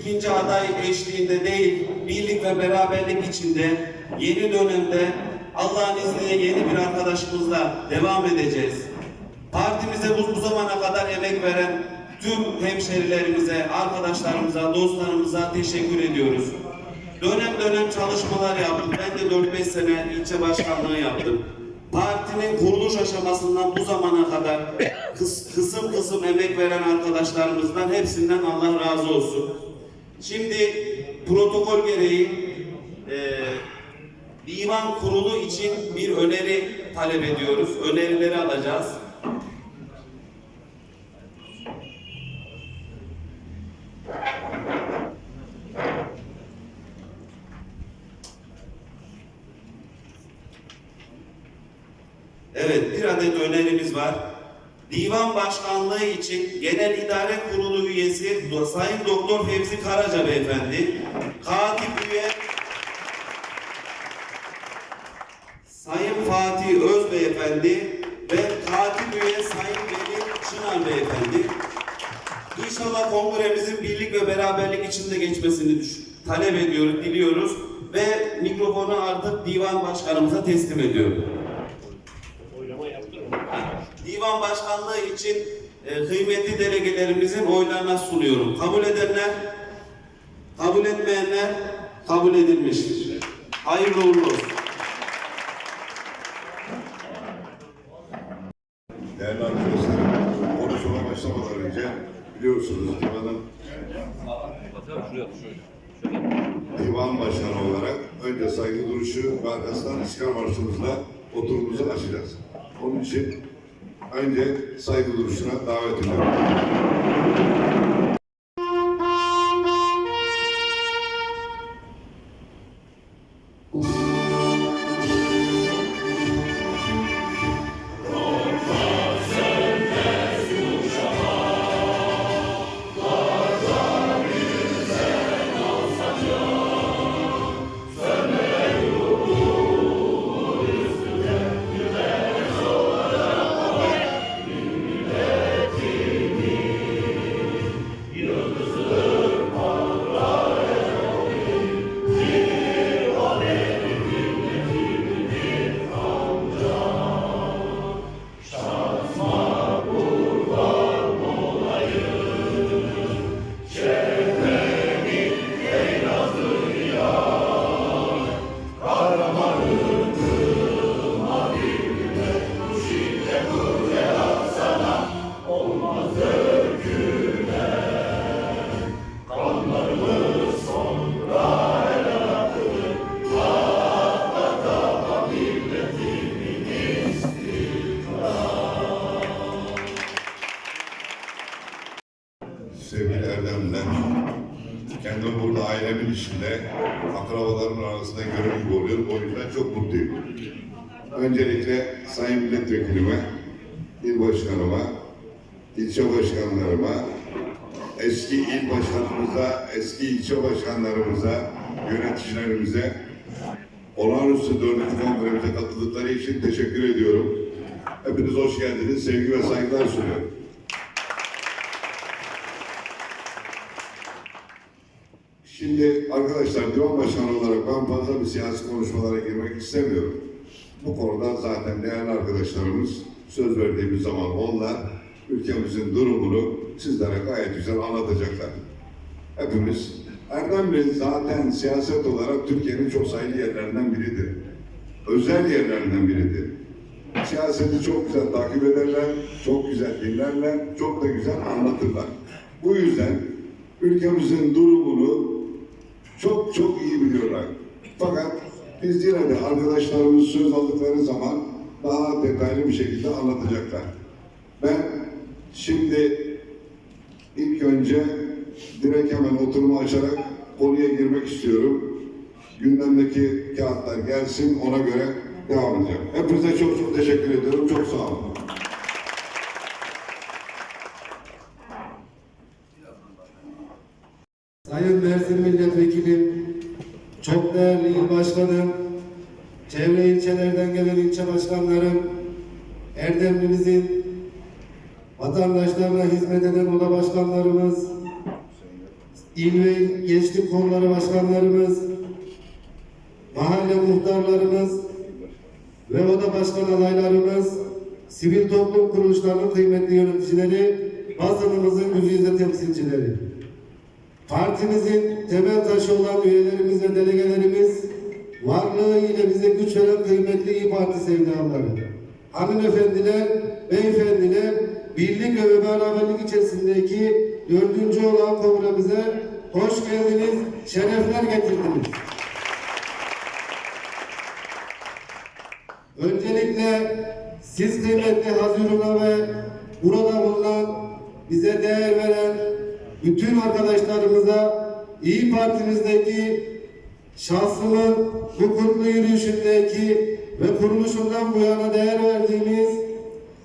ikinci aday eşliğinde değil, birlik ve beraberlik içinde yeni dönemde Allah'ın izniyle yeni bir arkadaşımızla devam edeceğiz. Partimize bu, bu zamana kadar emek veren tüm hemşerilerimize, arkadaşlarımıza, dostlarımıza teşekkür ediyoruz. Dönem dönem çalışmalar yaptık. Ben de 4-5 sene ilçe başkanlığı yaptım. Partinin kuruluş aşamasından bu zamana kadar kıs, kısım kısım emek veren arkadaşlarımızdan hepsinden Allah razı olsun. Şimdi protokol gereği eee divan kurulu için bir öneri talep ediyoruz. Önerileri alacağız. Evet, bir adet önerimiz var. Divan Başkanlığı için Genel İdare Kurulu üyesi Sayın Doktor Fevzi Karaca Beyefendi, Katip üye Sayın Fatih Öz Beyefendi ve Katip üye Sayın Veli Çınar Beyefendi. İnşallah kongremizin birlik ve beraberlik içinde geçmesini talep ediyoruz, diliyoruz ve mikrofonu artık divan başkanımıza teslim ediyorum. Divan başkanlığı için e, kıymetli delegelerimizin oylarına sunuyorum. Kabul edenler, kabul etmeyenler kabul edilmiştir. Hayırlı uğurlu olsun. Değerli arkadaşlarım, konuşmama başlamadan önce biliyorsunuz divanın divan başkanı olarak önce saygı duruşu ve arkasından İstiklal Marşımızla oturumuzu açacağız. Onun için önce saygı duruşuna davet ediyorum. Başkanıma, ilçe başkanlarıma, eski il başkanımıza, eski ilçe başkanlarımıza, yöneticilerimize, olağanüstü dördüncü kongremize katıldıkları için teşekkür ediyorum. Hepiniz hoş geldiniz. Sevgi ve saygılar sunuyorum. Şimdi arkadaşlar divan başkanı olarak ben fazla bir siyasi konuşmalara girmek istemiyorum. Bu konuda zaten değerli arkadaşlarımız söz verdiğimiz zaman onlar ülkemizin durumunu sizlere gayet güzel anlatacaklar. Hepimiz Erdemli zaten siyaset olarak Türkiye'nin çok sayılı yerlerinden biridir. Özel yerlerinden biridir. Siyaseti çok güzel takip ederler, çok güzel dinlerler, çok da güzel anlatırlar. Bu yüzden ülkemizin durumunu çok çok iyi biliyorlar. Fakat biz yine de arkadaşlarımız söz aldıkları zaman daha detaylı bir şekilde anlatacaklar. Ben şimdi ilk önce direkt hemen oturumu açarak konuya girmek istiyorum. Gündemdeki kağıtlar gelsin ona göre devam edeceğim. Hepinize çok çok teşekkür ediyorum. Çok sağ olun. Sayın Mersin Milletvekilim, çok değerli il başkanım, çevre ilçelerden gelen ilçe başkanlarım, Erdemlimizin vatandaşlarına hizmet eden oda başkanlarımız, il ve gençlik kolları başkanlarımız, mahalle muhtarlarımız ve oda başkan adaylarımız, sivil toplum kuruluşlarının kıymetli yöneticileri, basınımızın güzide temsilcileri. Partimizin temel taşı olan üyelerimiz ve delegelerimiz, varlığı ile bize güç veren kıymetli İYİ Parti sevdaları. Hanımefendiler, beyefendiler, birlik ve beraberlik içerisindeki dördüncü olan kongremize hoş geldiniz, şerefler getirdiniz. Öncelikle siz kıymetli Hazirun'a ve burada bulunan bize değer veren bütün arkadaşlarımıza İyi Parti'mizdeki şahsımın bu kutlu yürüyüşündeki ve kuruluşundan bu yana değer verdiğimiz,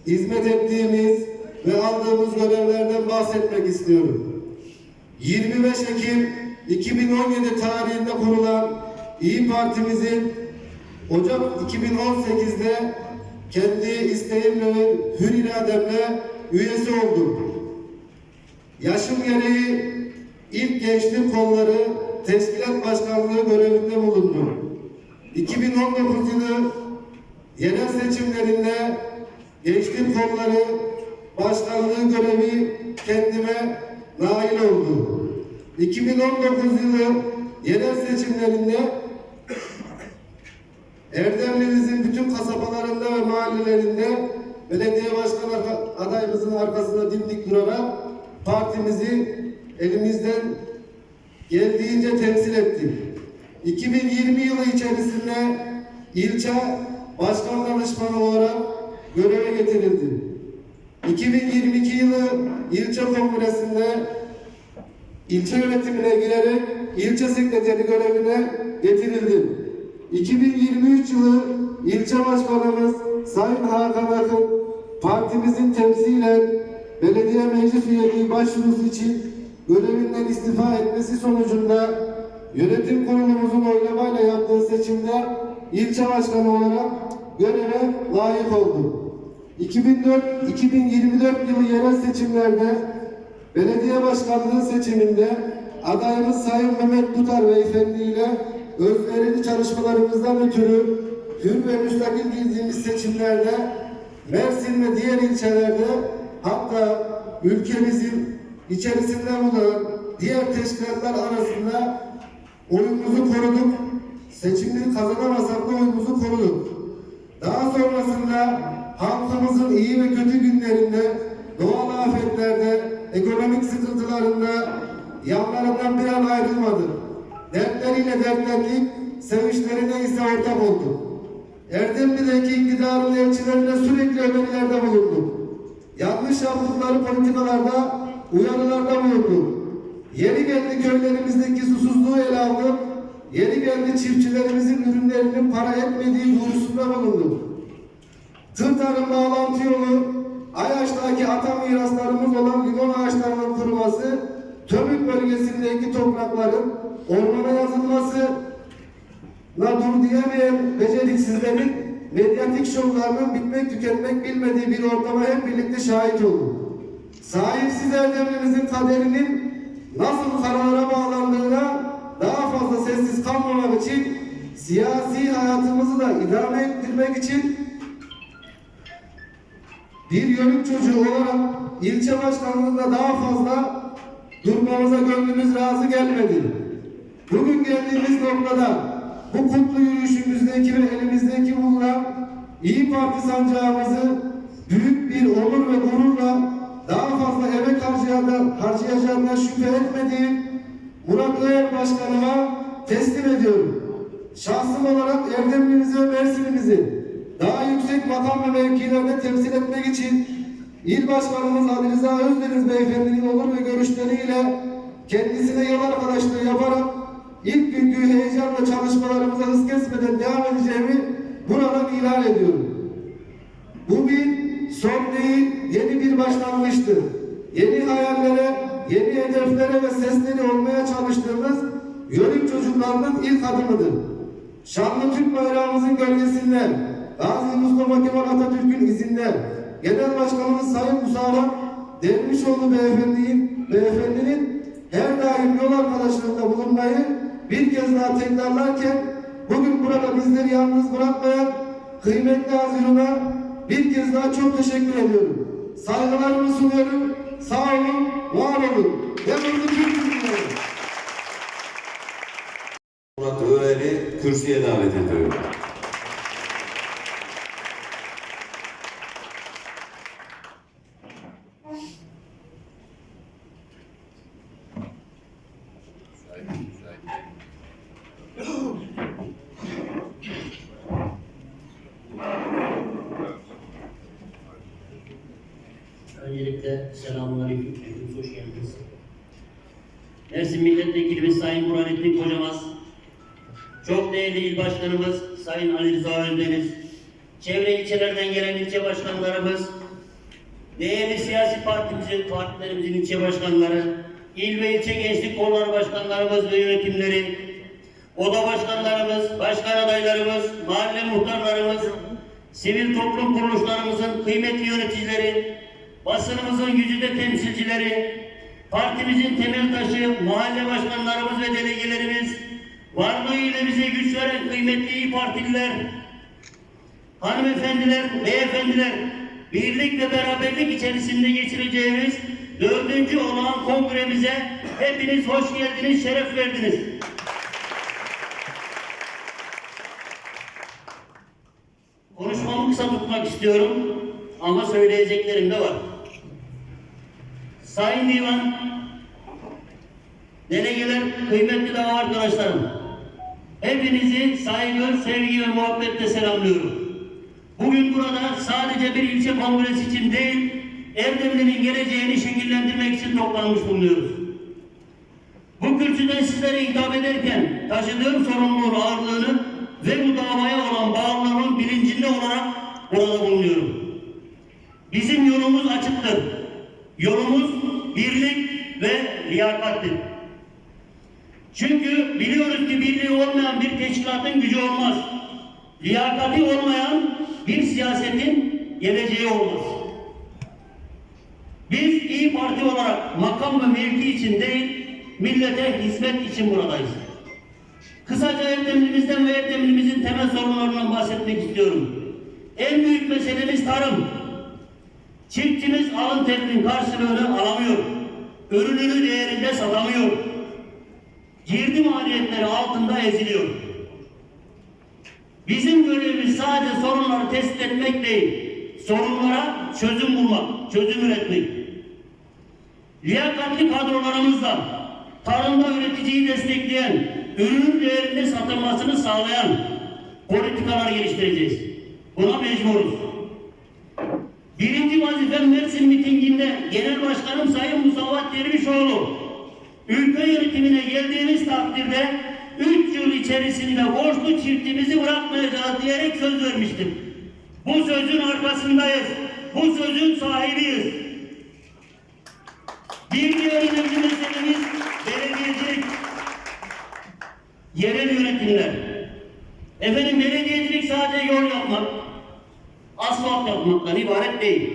hizmet ettiğimiz ve aldığımız görevlerden bahsetmek istiyorum. 25 Ekim 2017 tarihinde kurulan İyi Parti'mizin Ocak 2018'de kendi isteğimle ve hür irademle üyesi oldum. Yaşım gereği ilk gençlik kolları teşkilat başkanlığı görevinde bulundum. 2019 yılı yerel seçimlerinde gençlik kolları başkanlığı görevi kendime nail oldu. 2019 yılı yerel seçimlerinde Erdemli'mizin bütün kasabalarında ve mahallelerinde belediye başkan adayımızın arkasında dimdik durarak partimizi elimizden geldiğince temsil ettik. 2020 yılı içerisinde ilçe başkan danışmanı olarak göreve getirildi. 2022 yılı ilçe kongresinde ilçe yönetimine girerek ilçe sekreteri görevine getirildim. 2023 yılı ilçe başkanımız Sayın Hakan Akın partimizin temsilen belediye meclis üyeliği başvurusu için görevinden istifa etmesi sonucunda yönetim kurulumuzun oylamayla yaptığı seçimde ilçe başkanı olarak göreve layık oldu. 2004-2024 yılı yerel seçimlerde belediye başkanlığı seçiminde adayımız Sayın Mehmet Tutar Beyefendi ile özverili çalışmalarımızdan ötürü hür ve müstakil girdiğimiz seçimlerde Mersin ve diğer ilçelerde hatta ülkemizin içerisinde bulunan diğer teşkilatlar arasında oyumuzu koruduk. Seçimleri kazanamasak da oyumuzu koruduk. Daha sonrasında halkımızın iyi ve kötü günlerinde, doğal afetlerde, ekonomik sıkıntılarında yanlarından bir an ayrılmadık. Dertleriyle dertlendik, sevinçlerine ise ortak olduk. Erdemli'deki iktidarın elçilerine sürekli önerilerde bulunduk. Yanlış yaptıkları politikalarda uyarılarda bulunduk. Yeri geldi köylerimizdeki susuzluğu ele aldık. Yeri geldi çiftçilerimizin ürünlerinin para etmediği duyurusunda bulunduk. Tır tarım bağlantı yolu, Ayaş'taki ata miraslarımız olan limon ağaçlarının kuruması, Tömük bölgesindeki toprakların ormana yazılması, La dur diyemeyen beceriksizlerin medyatik şovlarının bitmek tükenmek bilmediği bir ortama hep birlikte şahit olduk. Sahipsiz erdemimizin kaderinin nasıl karara bağlandığına daha fazla sessiz kalmamak için siyasi hayatımızı da idame ettirmek için bir yörük çocuğu olarak ilçe başkanlığında daha fazla durmamıza gönlümüz razı gelmedi. Bugün geldiğimiz noktada bu kutlu yürüyüşümüzdeki ve elimizdeki bulunan İyi Parti sancağımızı büyük bir onur ve gururla daha fazla emek harcayacağından şüphe etmediğim Murat Öğer Başkanıma teslim ediyorum. Şahsım olarak Erdemli'mizi ve Mersin'imizi daha yüksek makam ve mevkilerde temsil etmek için İl Başkanımız Ali Rıza Özdeniz Beyefendinin olur ve görüşleriyle kendisine yol arkadaşlığı yaparak ilk günkü heyecan ve çalışmalarımıza hız kesmeden devam edeceğimi buradan ilan ediyorum. Bu bir son değil, yeni bir başlangıçtır. Yeni hayallere, yeni hedeflere ve sesleri olmaya çalıştığımız yörük çocuklarının ilk adımıdır. Şanlı Türk bayrağımızın gölgesinde, Gazi Mustafa Kemal Atatürk'ün izinde, Genel Başkanımız Sayın Musavat Dervişoğlu Beyefendi'nin, beyefendinin her daim yol arkadaşlığında bulunmayı bir kez daha tekrarlarken bugün burada bizleri yalnız bırakmayan kıymetli Hazirun'a bir kez daha çok teşekkür ediyorum. Saygılarımı sunuyorum. Sağ olun, var olun. Hepinizi Türk. Murat Öğer'i kürsüye davet ediyorum. Öncelikle selamünaleyküm. Hepiniz hoş geldiniz. Mersin Milletvekilimiz Sayın Burhanettin Kocamaz, çok değerli il başkanımız Sayın Ali Rıza Özdeniz, çevre ilçelerden gelen ilçe başkanlarımız, değerli siyasi partimizin, partilerimizin ilçe başkanları, il ve ilçe gençlik kolları başkanlarımız ve yönetimleri, oda başkanlarımız, başkan adaylarımız, mahalle muhtarlarımız, sivil toplum kuruluşlarımızın kıymetli yöneticileri, basınımızın yüzüde temsilcileri, partimizin temel taşı, mahalle başkanlarımız ve delegelerimiz, varlığıyla bize güç veren kıymetli iyi partililer, hanımefendiler, beyefendiler, birlik ve beraberlik içerisinde geçireceğimiz dördüncü olağan kongremize hepiniz hoş geldiniz, şeref verdiniz. Konuşmamı kısa tutmak istiyorum ama söyleyeceklerim de var. Sayın Divan, delegeler, kıymetli dava arkadaşlarım, hepinizi saygı, sevgi ve muhabbetle selamlıyorum. Bugün burada sadece bir ilçe kongresi için değil, Erdemli'nin geleceğini şekillendirmek için toplanmış bulunuyoruz. Bu kürsüden sizlere hitap ederken taşıdığım sorumluluğun ağırlığını ve bu davaya olan bağlılığımın bilincinde olarak burada bulunuyorum. Bizim yolumuz açıktır. Yolumuz birlik ve liyakattir. Çünkü biliyoruz ki birliği olmayan bir teşkilatın gücü olmaz. Liyakati olmayan bir siyasetin geleceği olmaz. Biz İyi Parti olarak makam ve mevki için değil, millete hizmet için buradayız. Kısaca Erdemli'mizden ve Erdemli'mizin temel sorunlarından bahsetmek istiyorum. En büyük meselemiz tarım. Çiftçimiz alın terinin karşılığını alamıyor. Ürününü değerinde satamıyor. Girdi maliyetleri altında eziliyor. Bizim görevimiz sadece sorunları tespit etmek değil, sorunlara çözüm bulmak, çözüm üretmek. Liyakatli kadrolarımızla tarımda üreticiyi destekleyen, ürünün değerinde satılmasını sağlayan politikalar geliştireceğiz. Buna mecburuz. Birinci vazifem Mersin mitinginde Genel Başkanım Sayın Musavat Dervişoğlu ülke yönetimine geldiğimiz takdirde 3 yıl içerisinde borçlu çiftimizi bırakmayacağız diyerek söz vermiştim. Bu sözün arkasındayız. Bu sözün sahibiyiz. Bir diğer önemli meselemiz belediyecilik. Yerel yönetimler. Efendim belediyecilik sadece yol yapmak, asfalt yapmaktan ibaret değil.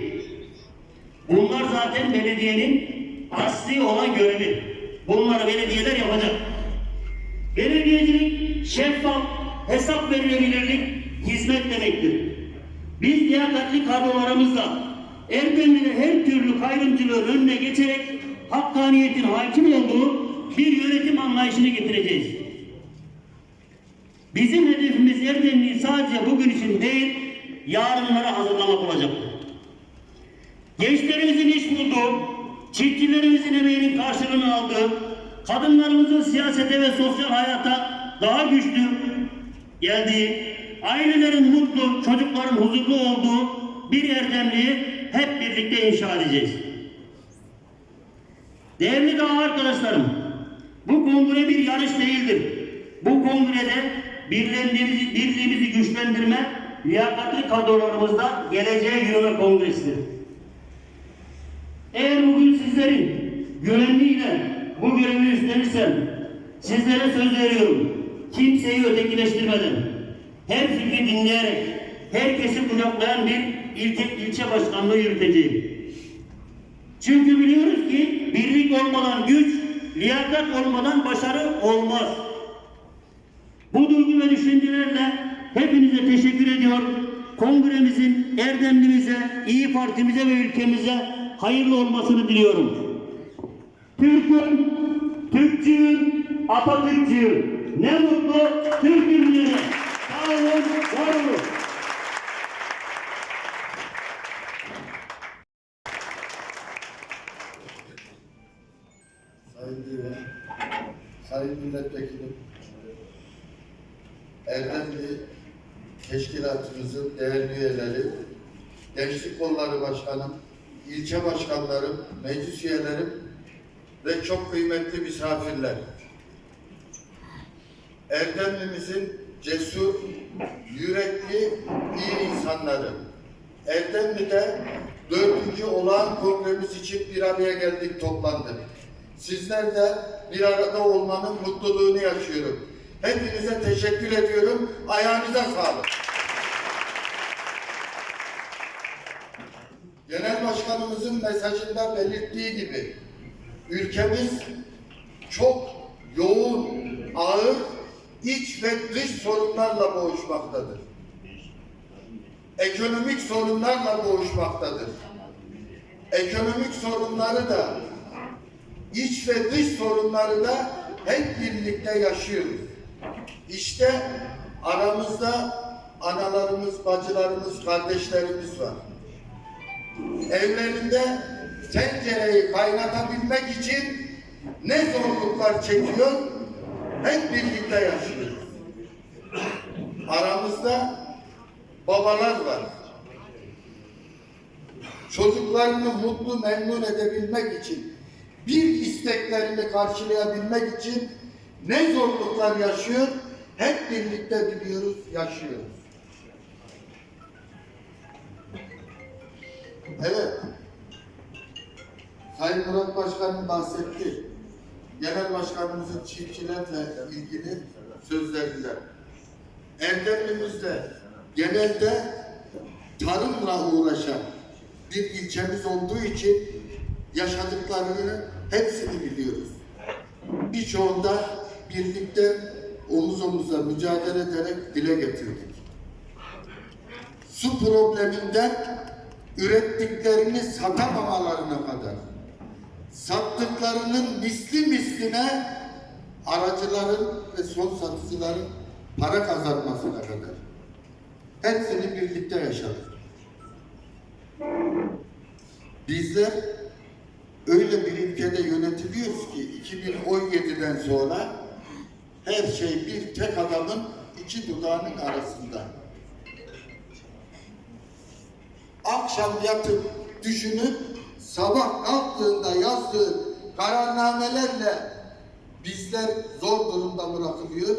Bunlar zaten belediyenin asli olan görevi. Bunları belediyeler yapacak. Belediyecilik şeffaf, hesap verilebilirlik, hizmet demektir. Biz liyakatli kadrolarımızla Erdemli'de her türlü kayrımcılığın önüne geçerek hakkaniyetin hakim olduğu bir yönetim anlayışını getireceğiz. Bizim hedefimiz Erdemli'yi sadece bugün için değil, yarınlara hazırlamak olacaktır. Gençlerimizin iş bulduğu, çiftçilerimizin emeğinin karşılığını aldığı, kadınlarımızın siyasete ve sosyal hayata daha güçlü geldiği, ailelerin mutlu, çocukların huzurlu olduğu bir erdemliği hep birlikte inşa edeceğiz. Değerli dava arkadaşlarım, bu kongre bir yarış değildir. Bu kongrede birliğimizi güçlendirme, liyakatli kadrolarımızda geleceğe yürüme kongresidir. Eğer bugün sizlerin güvenliğiyle bu görevi üstlenirsem, sizlere söz veriyorum. Kimseyi ötekileştirmeden, her fikri dinleyerek, herkesi kucaklayan bir ilçe, ilçe başkanlığı yürüteceğim. Çünkü biliyoruz ki birlik olmadan güç, liyakat olmadan başarı olmaz. Bu duygu ve düşüncelerle hepinize teşekkür ediyorum. Kongremizin Erdemlimize, İyi Partimize ve ülkemize hayırlı olmasını diliyorum. Türk'üm, Türkçüyüm, Atatürkçüyüm. Ne mutlu Türk'üm diyene. Sağ olun, var olun. Sayın Divan, Sayın Milletvekilim, Erdemli Teşkilatımızın değerli üyeleri, Gençlik Kolları Başkanım, ilçe başkanlarım, meclis üyelerim ve çok kıymetli misafirler. Erdemlimizin cesur, yürekli, iyi insanları. Erdemli'de dördüncü olağan kongremiz için bir araya geldik, toplandık. Sizler de bir arada olmanın mutluluğunu yaşıyorum. Hepinize teşekkür ediyorum. Ayağınıza sağlık. Genel Başkanımızın mesajında belirttiği gibi ülkemiz çok yoğun, ağır iç ve dış sorunlarla boğuşmaktadır. Ekonomik sorunlarla boğuşmaktadır. Ekonomik sorunları da iç ve dış sorunları da hep birlikte yaşıyoruz. İşte aramızda analarımız, bacılarımız, kardeşlerimiz var. Evlerinde tencereyi kaynatabilmek için ne zorluklar çekiyor, hep birlikte yaşıyoruz. Aramızda babalar var. Çocuklarını mutlu memnun edebilmek için, bir isteklerini karşılayabilmek için ne zorluklar yaşıyor, hep birlikte biliyoruz, yaşıyoruz. Evet. Sayın Murat Başkan'ın bahsetti. Genel Başkanımızın çiftçilerle ilgili sözlerinden. Erdemli'mizde genelde tarımla uğraşan bir ilçemiz olduğu için yaşadıklarını hepsini biliyoruz. Birçoğunda birlikte omuz omuza mücadele ederek dile getirdik. Su probleminden ürettiklerini satamamalarına kadar sattıklarının misli misline aracıların ve son satıcıların para kazanmasına kadar hepsini birlikte yaşadık. Bizler öyle bir ülkede yönetiliyoruz ki 2017'den sonra her şey bir tek adamın iki dudağının arasında. Akşam yatıp düşünüp sabah kalktığında yazdığı kararnamelerle bizler zor durumda bırakılıyor,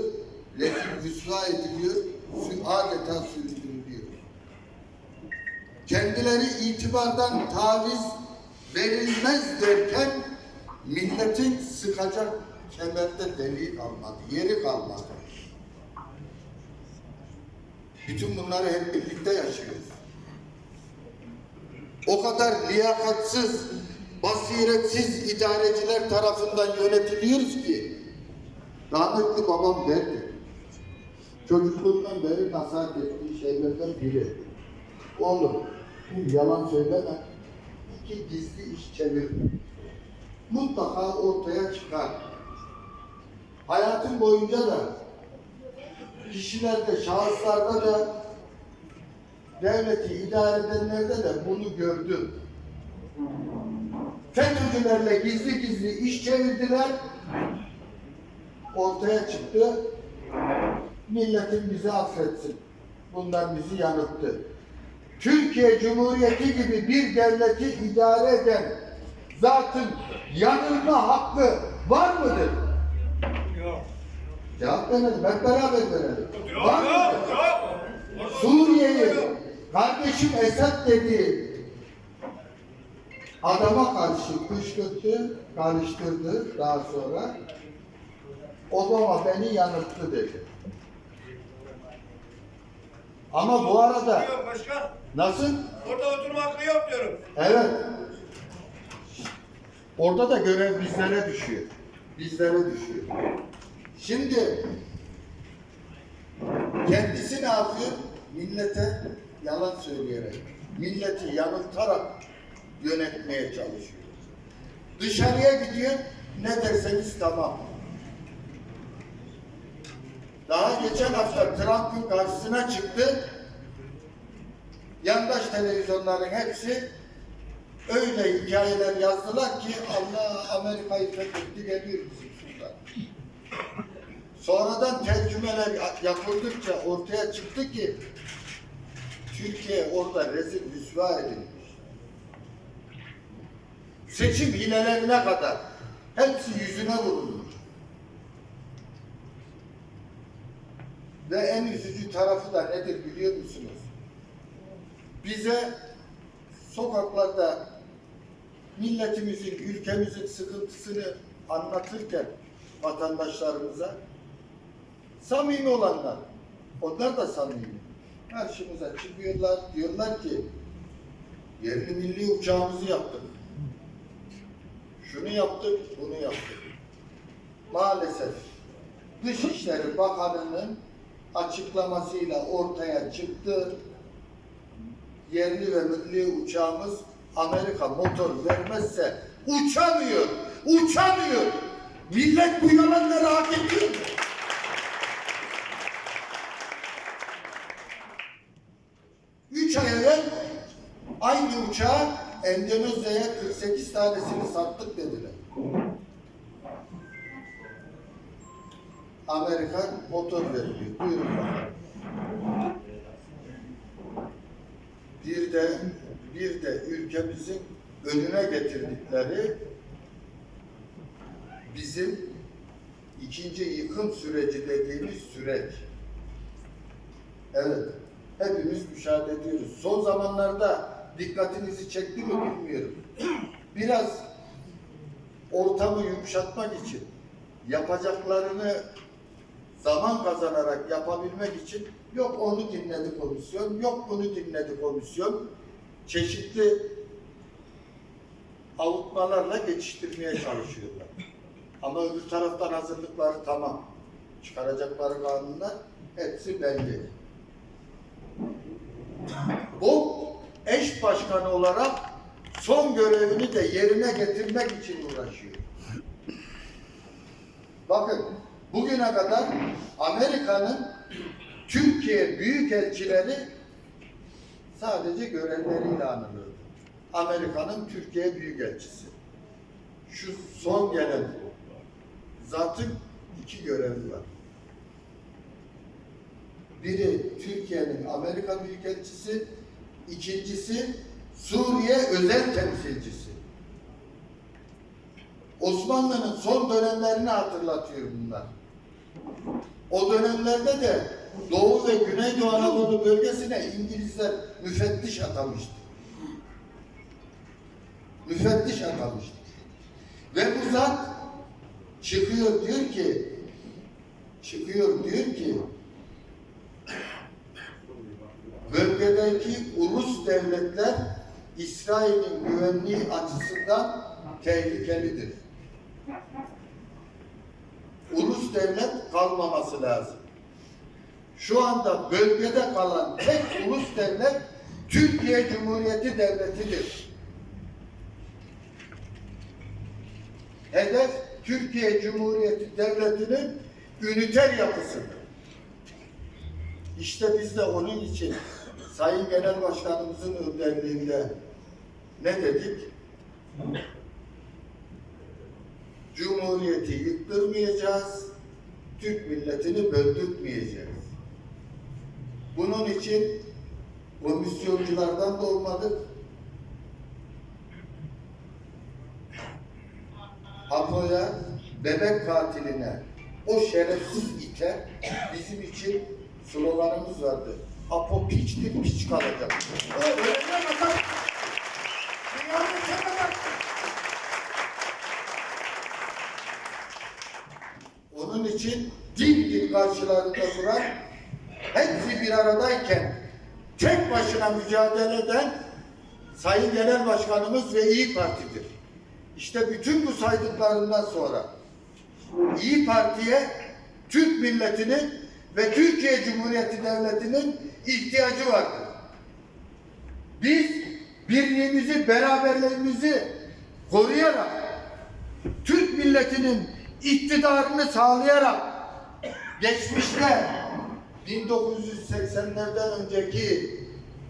rezil rüsva ediliyor, adeta sürdürülüyor. Kendileri itibardan taviz verilmez derken milletin sıkacak kemerde deliği kalmadı, yeri kalmadı. Bütün bunları hep birlikte yaşıyoruz. O kadar liyakatsız, basiretsiz idareciler tarafından yönetiliyoruz ki rahmetli babam derdi. Çocukluğundan beri nasihat ettiği şeylerden biri. Oğlum, bir yalan söyleme. İki gizli iş çevirme. Mutlaka ortaya çıkar. Hayatım boyunca da kişilerde, şahıslarda da devleti idare edenlerde de bunu gördüm. FETÖ'cülerle gizli gizli iş çevirdiler. Ortaya çıktı. Milletin bizi affetsin. Bunlar bizi yanılttı. Türkiye Cumhuriyeti gibi bir devleti idare eden zatın yanılma hakkı var mıdır? Yok. Cevap verelim, hep beraber verelim. Var Yok, mıdır? yok. Suriye'yi kardeşim Esad dediği adama karşı kışkırttı, karıştırdı daha sonra. Obama beni yanılttı dedi. Ama bu arada Yok başkan. nasıl? Orada oturma hakkı yok diyorum. Evet. Orada da görev bizlere düşüyor. bizlere düşüyor. Şimdi kendisi ne yapıyor? Millete yalan söyleyerek, milleti yanıltarak yönetmeye çalışıyor. Dışarıya gidiyor, ne derseniz tamam. Daha geçen hafta Trump'ın karşısına çıktı. Yandaş televizyonların hepsi öyle hikayeler yazdılar ki Allah Amerika'yı fethetti geliyor bizim. Sonradan tercümeler yapıldıkça ortaya çıktı ki Türkiye orada rezil rüsva edilmiş. Seçim hilelerine kadar hepsi yüzüne vurulmuş. Ve en üzücü tarafı da nedir biliyor musunuz? Bize sokaklarda milletimizin, ülkemizin sıkıntısını anlatırken vatandaşlarımıza samimi olanlar, onlar da samimi. Karşımıza çıkıyorlar, diyorlar ki yerli milli uçağımızı yaptık. Şunu yaptık, bunu yaptık. Maalesef Dışişleri Bakanı'nın açıklamasıyla ortaya çıktı. Yerli ve milli uçağımız Amerika motor vermezse uçamıyor, uçamıyor. Millet bu yalanları hak ediyor mu? Uçağı Endonezya'ya 48 tanesini sattık dediler. Amerika motor veriliyor. Buyurun. Bir de bir de ülkemizin önüne getirdikleri bizim ikinci yıkım süreci dediğimiz süreç. Evet, hepimiz müşahede ediyoruz. Son zamanlarda dikkatinizi çekti mi bilmiyorum. Biraz ortamı yumuşatmak için yapacaklarını zaman kazanarak yapabilmek için yok onu dinledi komisyon, yok bunu dinledi komisyon. Çeşitli avutmalarla geçiştirmeye çalışıyorlar. Ama öbür taraftan hazırlıkları tamam. Çıkaracakları kanunlar hepsi belli. Bu eş başkanı olarak son görevini de yerine getirmek için uğraşıyor. Bakın bugüne kadar Amerika'nın Türkiye büyükelçileri sadece görevleriyle anılırdı. Amerika'nın Türkiye büyükelçisi. Şu son gelen zatın iki görevi var. Biri Türkiye'nin Amerika Büyükelçisi, ikincisi Suriye özel temsilcisi. Osmanlı'nın son dönemlerini hatırlatıyor bunlar. O dönemlerde de Doğu ve Güneydoğu Anadolu bölgesine İngilizler müfettiş atamıştı. Müfettiş atamıştı. Ve bu zat çıkıyor diyor ki çıkıyor diyor ki bölgedeki ulus devletler İsrail'in güvenliği açısından tehlikelidir. Ulus devlet kalmaması lazım. Şu anda bölgede kalan tek ulus devlet Türkiye Cumhuriyeti Devleti'dir. Hedef Türkiye Cumhuriyeti Devleti'nin üniter yapısıdır. İşte biz de onun için Sayın Genel Başkanımızın önderliğinde ne dedik? Cumhuriyeti yıktırmayacağız, Türk milletini böldürtmeyeceğiz. Bunun için komisyonculardan da olmadık. Apo'ya, bebek katiline, o şerefsiz ite bizim için sloganımız vardı. Apo piçtir, piç kalacak. O ölene kadar, kıyamete kadar. Onun için dimdik karşılarında duran, hepsi bir aradayken tek başına mücadele eden Sayın Genel Başkanımız ve İyi Parti'dir. İşte bütün bu saydıklarından sonra İyi Parti'ye Türk milletinin ve Türkiye Cumhuriyeti Devleti'nin ihtiyacı vardır. Biz birliğimizi, beraberliğimizi koruyarak Türk milletinin iktidarını sağlayarak geçmişte 1980'lerden önceki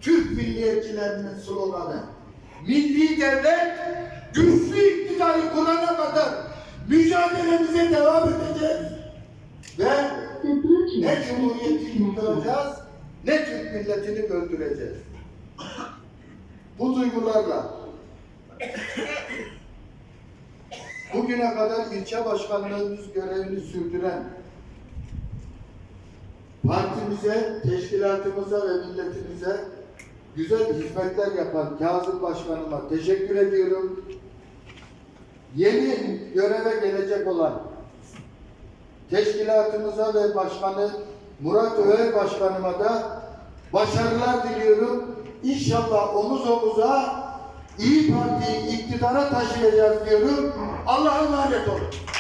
Türk milliyetçilerinin sloganı milli devlet güçlü iktidarı kurana kadar mücadelemize devam edeceğiz ve ne cumhuriyeti yıktıracağız ne Türk milletini öldüreceğiz. Bu duygularla bugüne kadar ilçe başkanlığımız görevini sürdüren partimize, teşkilatımıza ve milletimize güzel hizmetler yapan Kazım Başkanıma teşekkür ediyorum. Yeni göreve gelecek olan teşkilatımıza ve başkanı Murat Öğer Başkanıma da başarılar diliyorum. İnşallah omuz omuza İyi Parti'yi iktidara taşıyacağız diyorum. Allah'a emanet olun.